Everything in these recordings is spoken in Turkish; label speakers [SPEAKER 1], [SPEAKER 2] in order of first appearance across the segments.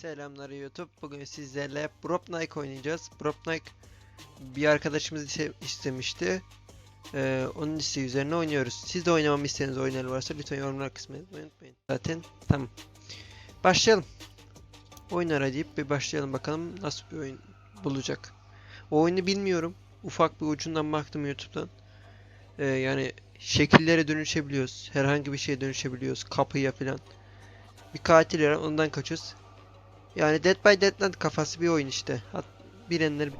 [SPEAKER 1] Selamlar YouTube. Bugün sizlerle Bropnike oynayacağız. Bropnike bir arkadaşımız istemişti. Ee, onun isteği üzerine oynuyoruz. Siz de oynamamı isteğiniz oyunlar varsa lütfen yorumlar kısmına unutmayın. Zaten tamam. Başlayalım. Oyunlara deyip bir başlayalım bakalım nasıl bir oyun bulacak. O oyunu bilmiyorum. Ufak bir ucundan baktım YouTube'dan. Ee, yani şekillere dönüşebiliyoruz. Herhangi bir şeye dönüşebiliyoruz. Kapıya falan. Bir katil var ondan kaçıyoruz. Yani Dead by Deadland kafası bir oyun işte. Hat bilenler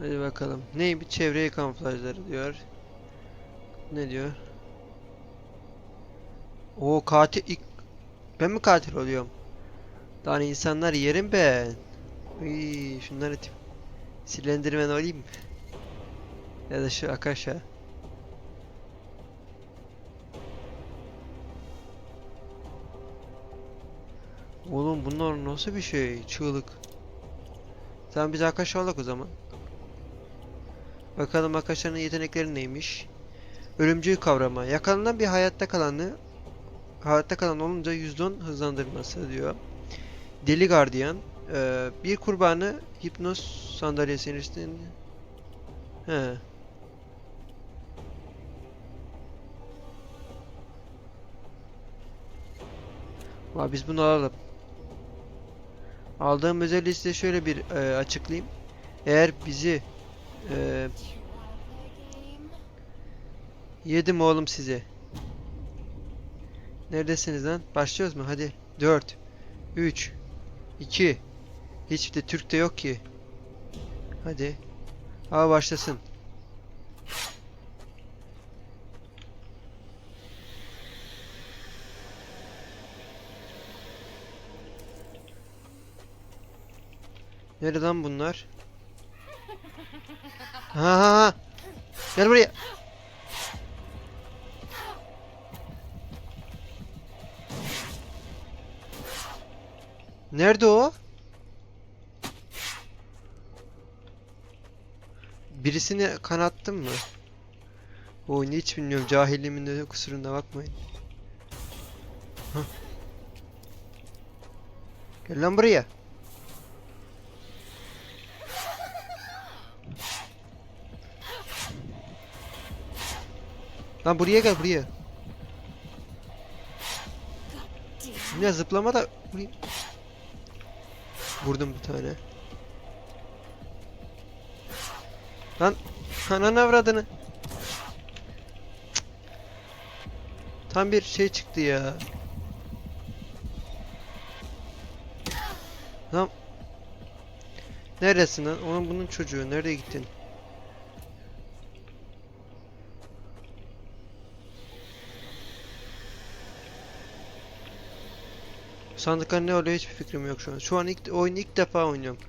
[SPEAKER 1] Hadi bakalım. Neymiş çevreye kamuflajları diyor. Ne diyor? O katil ilk ben mi katil oluyorum? Hani insanlar yerim ben. Uy, şunları tip silendirmen olayım? Ya da şu Akasha. Oğlum bunlar nasıl bir şey? Çığlık. Tamam biz arkadaş olduk o zaman. Bakalım arkadaşların yetenekleri neymiş? Ölümcül kavrama. Yakalanan bir hayatta kalanı hayatta kalan olunca %10 hızlandırması diyor. Deli gardiyan. Ee, bir kurbanı hipnoz sandalyesinin üstünde. He. Vay biz bunu alalım. Aldığım özelliği size şöyle bir e, açıklayayım. Eğer bizi e, yedim oğlum sizi. Neredesiniz lan? Başlıyoruz mu? Hadi. 4 3 2 Hiç de Türk de yok ki. Hadi. Hava başlasın. Nerede lan bunlar? Ha ha ha. Gel buraya. Nerede o? Birisini kanattım mı? Oyunu hiç bilmiyorum. Cahilliğimin de kusuruna bakmayın. Hah. Gel lan buraya. Lan buraya gel buraya. Ne zıplama da vurayım. Vurdum bir tane. Lan ananı avradını. Tam bir şey çıktı ya. Lan. Neredesin lan? Onun bunun çocuğu. Nereye gittin? Sandıklar ne oluyor hiçbir fikrim yok şu an. Şu an ilk oyunu ilk defa oynuyorum.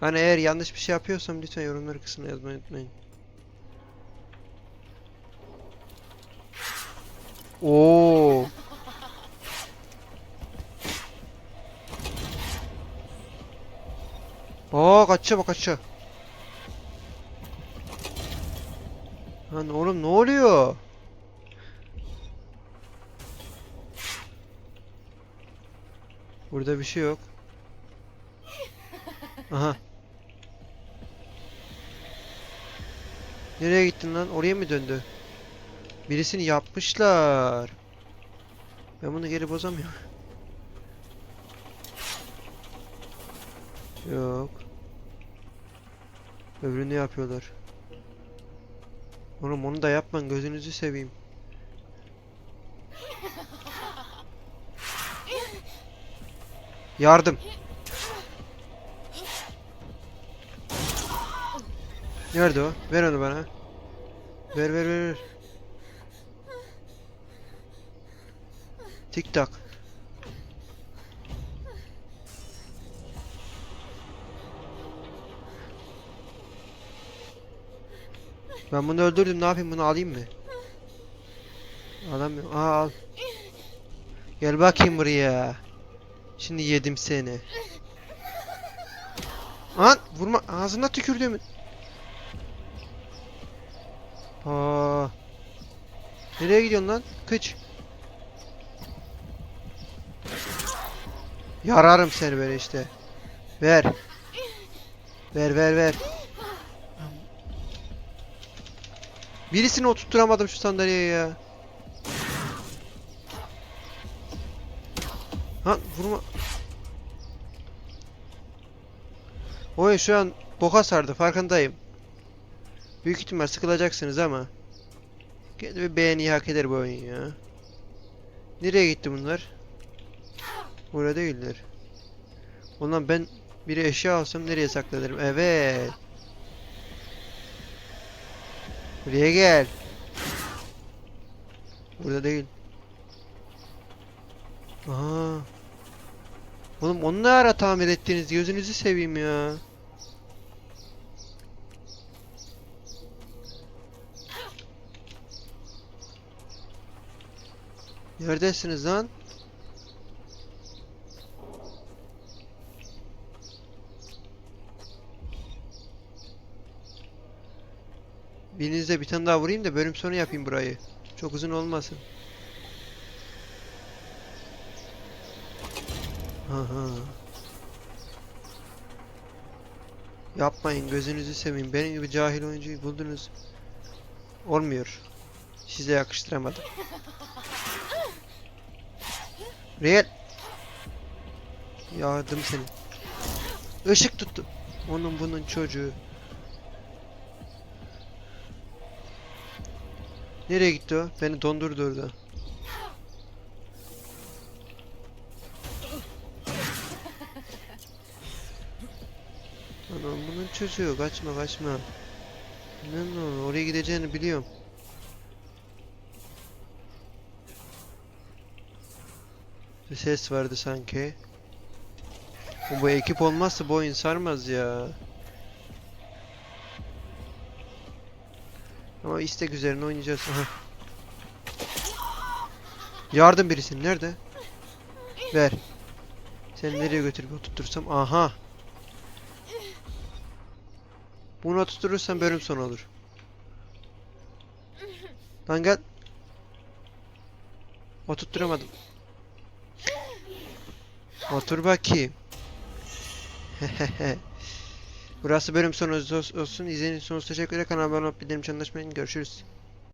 [SPEAKER 1] Hani eğer yanlış bir şey yapıyorsam lütfen yorumlar kısmına yazmayı unutmayın. Oo. Aa kaçacak bak kaçacak. Lan oğlum ne oluyor? Burada bir şey yok. Aha. Nereye gittin lan? Oraya mı döndü? Birisini yapmışlar. Ben bunu geri bozamıyorum. Yok. Öbürünü yapıyorlar. Oğlum onu da yapman gözünüzü seveyim. Yardım. Nerede o? Ver onu bana. Ver ver ver. ver. Tik tak. Ben bunu öldürdüm. Ne yapayım? Bunu alayım mı? Alamıyorum. Aa al. Gel bakayım buraya. Şimdi yedim seni. Lan vurma ağzına tükürdüğümün. Aa. Nereye gidiyorsun lan? Kıç. Yararım seni böyle işte. Ver. Ver ver ver. Birisini oturtturamadım şu sandalyeye ya. Ha vurma. Oy şu an boka sardı farkındayım. Büyük ihtimal sıkılacaksınız ama. Kendi bir beğeni hak eder bu oyun ya. Nereye gitti bunlar? Orada değiller. Ulan ben bir eşya alsam nereye saklanırım? Evet. Buraya gel. Burada değil. Aha. Oğlum onu ne ara tamir ettiniz? Gözünüzü seveyim ya. Neredesiniz lan? Birinizde bir tane daha vurayım da bölüm sonu yapayım burayı. Çok uzun olmasın. Aha. Yapmayın gözünüzü seveyim. Benim gibi cahil oyuncuyu buldunuz. Olmuyor. Size yakıştıramadım. Real. Yardım seni. Işık tuttu. Onun bunun çocuğu. Nereye gitti o? Beni dondurdu orada. Anam bunun çocuğu kaçma kaçma. Ne ne oraya gideceğini biliyorum. Bir ses vardı sanki. Bu, ekip olmazsa bu oyun sarmaz ya. Ama istek üzerine oynayacağız. Yardım birisin. Nerede? Ver. Seni nereye götürüp oturtursam? Aha. Bunu oturtursam bölüm sonu olur. Lan gel. Oturtturamadım. Otur bakayım. Burası bölüm sonu olsun. İzlediğiniz için teşekkür ederim. Kanalıma abone olup bildirim unutmayın. Görüşürüz.